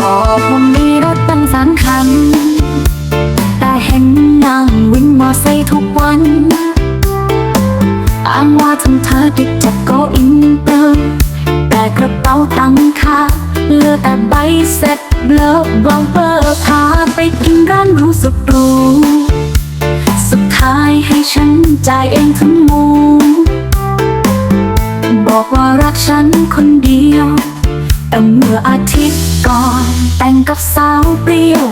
บอกว่ามีรถตั้งสามคัน แต่เห็นนั่งวินมอไซค์ทุกวันอ้างว่าทำเธอติดจะโกอินเตอร์แต่กระเป๋าตังค่ะเหลือแต่ใบเสร็จเบลอบลอมเปอร์พาไปกินร้านรู้สุดรู้ สุดท้ายให้ฉันจ่ายเองทั้งหมู บอกว่ารักฉันคนเดียว แต่เมื่ออาทิตย์ก่อน แต่งกับสาวเปรี้ยว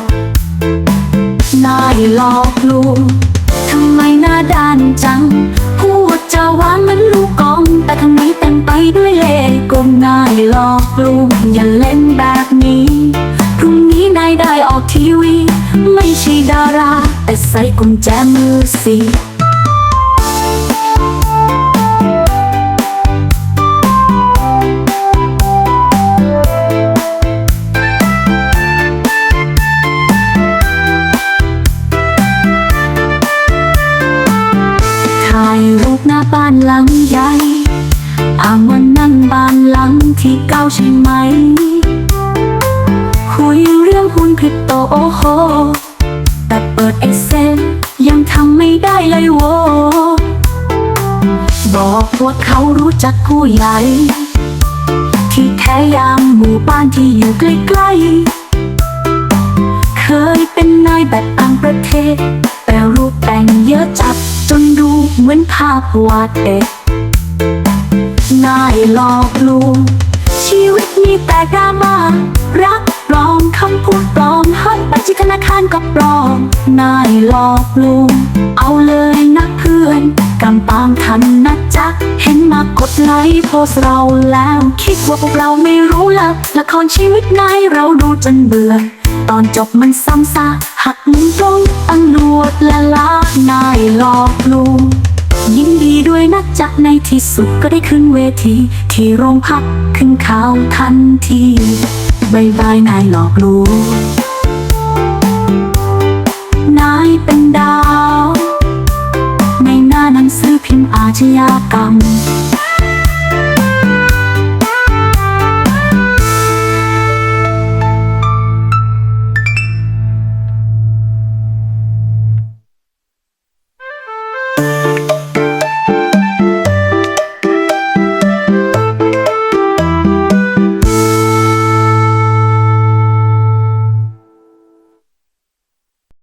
นายหลอกลวงทำไมหน้าด้านจัง พูดจะหวานเหมันลูกกอง แต่ทำไมเต็มไปด้วยเล่ห์กลนายหลอกลวงอย่าเล่นแบบนี้พรุ่งนี้นายได้ออกทีวี ไม่ใช่ดารา แต่ใส่กุญแจมือสิ บ้านหลังใหญ่อ้างว่านั่งบ้านหลังที่เก้าใช่ไหม คุยเรื่องหุ้นคริปโตโอ้โห แต่เปิดเอ็กเซลยังทำไม่ได้เลยโวบอกพว่าเขารู้จักผู้ใหญ่ ที่แท้ยามหมู่บ้านที่อยู่ใกล้ๆ เคยเป็นนายแบบต่างประเทศ แต่รูปแต่งเยอะจัด นดูเหมือนภาพวาดเด็กนายหลอกลวงชีวิตมีแต่ดราม่ารักปลอมคำพูดปลอมหันไปที่ธนาคารก็ปลอมนายหลอกลวงเอาเลยนะเพื่อนกำปางทันนะจ๊ะเห็นมากดไลค์โพสเราแล้ว คิดว่าพวกเราไม่รู้ละละครชีวิตนายเราดูจนเบื่อ ตอนจบมันซ้ำซากหักมุมตรงตำรวจและลาน หลอกลวงยินดีด้วยนะจ๊ะในที่สุดก็ได้ขึ้นเวที ที่โรงพักขึ้นข่าวทันทีบายบายนายหลอกลวงนายเป็นดาว ในหน้าหนังสือพิมพ์อาชญากรรม